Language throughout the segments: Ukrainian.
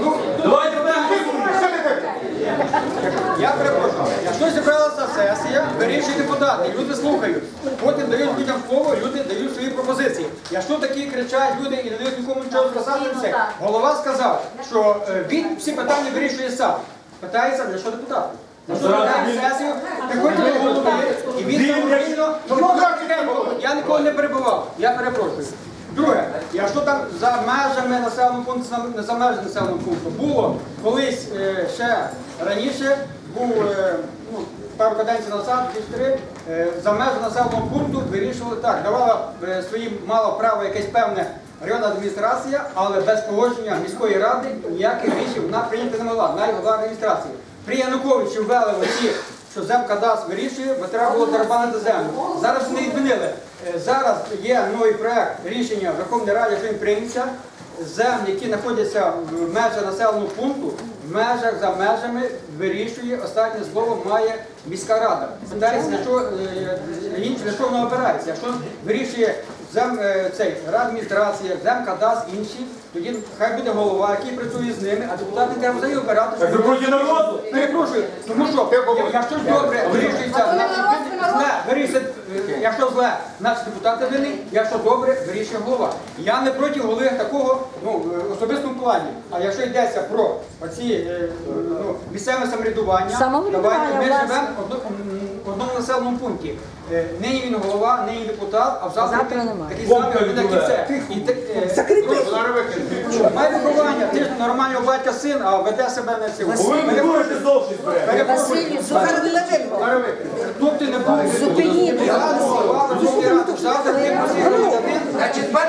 Ну, Давайте я перепрошую. Якщо зібралася сесія, вирішують депутати, люди слухають. Потім дають людям слово, люди дають свої пропозиції. Якщо такі кричать люди і не дають нікому нічого сказати, все. голова сказав, що е, він всі питання вирішує сам. Питається, для що депутати? І він самовільно... Я нікого не перебував. Я перепрошую. Друге, якщо там за межами населеного пункту, за- за межами населеного пункту було колись е, ще раніше, був е, ну, пару каденцій назад, три, е, за межами населеного пункту вирішували так, давала е, своїм мало право якесь певне районна адміністрація, але без погодження міської ради ніяких рішень вона прийняти не могла, навіть голова адміністрації. При Януковичі ввели оці, що земкадастр вирішує, бо треба було дербанити землю. Зараз вони відмінили. Е, Зараз є новий проект рішення Верховної Ради, що він прийметься. Землі, які знаходяться в межах населеного пункту, в межах за межами вирішує останнє слово має міська рада. Питається, що е, для що вона опирається. Якщо вирішує зем, е, цей адміністрація, земкадастр, інші, тоді хай буде голова, який працює з ними, а депутати треба взагалі обирати. Так ви проти народу? Перепрошую, тому що якщо добре вирішується, значить зле вирішує, е, якщо зле, значить депутати винні, якщо добре, вирішує голова. Я не проти голови такого ну, в особистому плані. А якщо йдеться про оці е, ну, місцеве самоврядування, давайте ми живемо одному населеному пункті. Е, Нині він голова, нині депутат, а завтра Завтра він немає. такий самий буде і все. І так, е, Має виховання, ти ж нормального батька син, а веде себе не цього. Ви не будете зовсім зберегти. Василій, Тут ти не був. Зупиніть. Завтра ти посилюєш. Значить, пан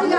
Вони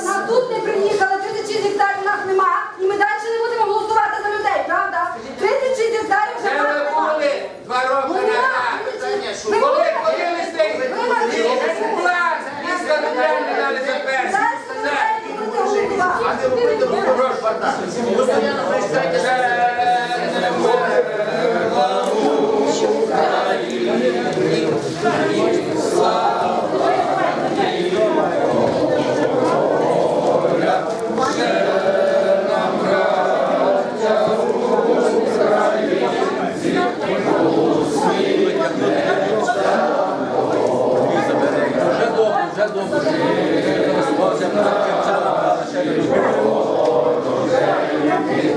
на тут не приїхали, 30 гектарів нас немає.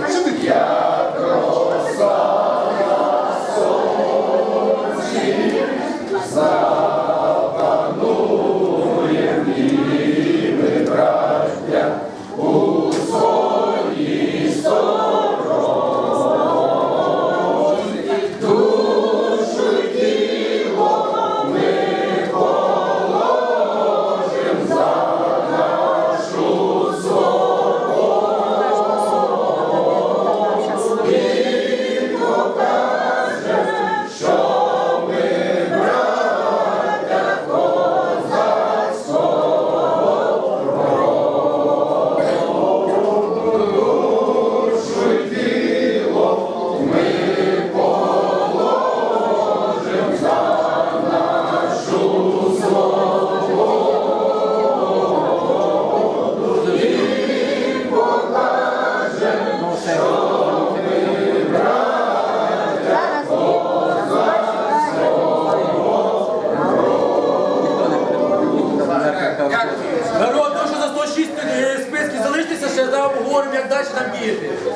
Господь, get this.